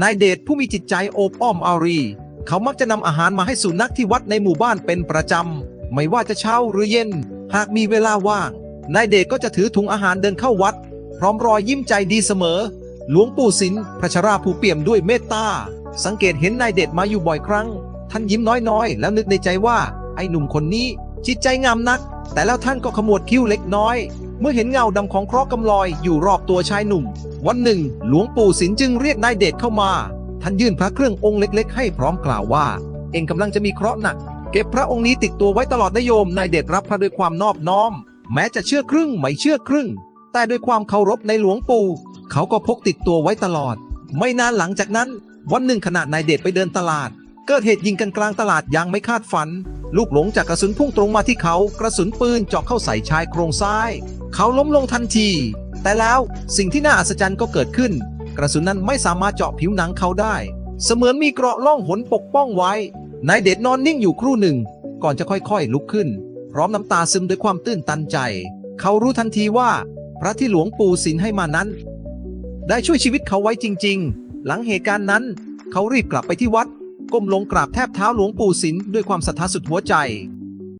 นายเดชผู้มีจิตใจโอบอ้อมอารี เขามักจะนำอาหารมาให้สุนัขที่วัดในหมู่บ้านเป็นประจำ ไม่ว่าจะเช้าหรือเย็น หากมีเวลาว่าง นายเดชก็จะถือถุงอาหารเดินเข้าวัด พร้อมรอยยิ้มใจดีเสมอ หลวงปู่ศิลพระชราผู้เปี่ยมด้วยเมตตา สังเกตเห็นนายเดชมาอยู่บ่อยครั้ง ท่านยิ้มน้อยๆ แล้วนึกในใจว่า ไอ้หนุ่มคนนี้จิตใจงามนัก แต่แล้วท่านก็ขมวดคิ้วเล็กน้อย เมื่อเห็นเงาดำของเคราะห์กำลอยอยู่รอบตัวชายหนุ่ม วันหนึ่ง หลวงปู่สินจึงเรียกนายเดชเข้ามา ท่านยื่นพระเครื่ององค์เล็ก ๆ ให้พร้อมกล่าวว่า เองกำลังจะมีเคราะห์หนัก เก็บพระองค์นี้ติดตัวไว้ตลอดนะโยมนายเดชรับพระด้วยความนอบน้อม แม้จะเชื่อครึ่งไม่เชื่อครึ่ง แต่ด้วยความเคารพในหลวงปู่ เขาก็พกติดตัวไว้ตลอด ไม่นานหลังจากนั้น วันหนึ่งขณะนายเดชไปเดินตลาด เกิดเหตุยิงกันกลางตลาดย่างไม่คาดฝัน ลูกหลงจากกระสุนพุ่งตรงมาที่เขากระสุนปืนเจาะเข้าใส่ชายโครงซ้าย เขาล้มลงทันที แต่แล้วสิ่งที่น่าอัศจรรย์ก็เกิดขึ้น กระสุนนั้นไม่สามารถเจาะผิวหนังเขาได้ เสมือนมีเกราะล่องหนปกป้องไว้นายเดชนอนนิ่งอยู่ครู่หนึ่ง ก่อนจะค่อยๆลุกขึ้น พร้อมน้ำตาซึมด้วยความตื้นตันใจ เขารู้ทันทีว่า พระที่หลวงปู่ศิลให้มานั้น ได้ช่วยชีวิตเขาไว้จริง ๆ หลังเหตุการณ์นั้น เขารีบกลับไปที่วัด ก้มลงกราบแทบเท้าหลวงปู่สินด้วยความศรัทธาสุดหัวใจ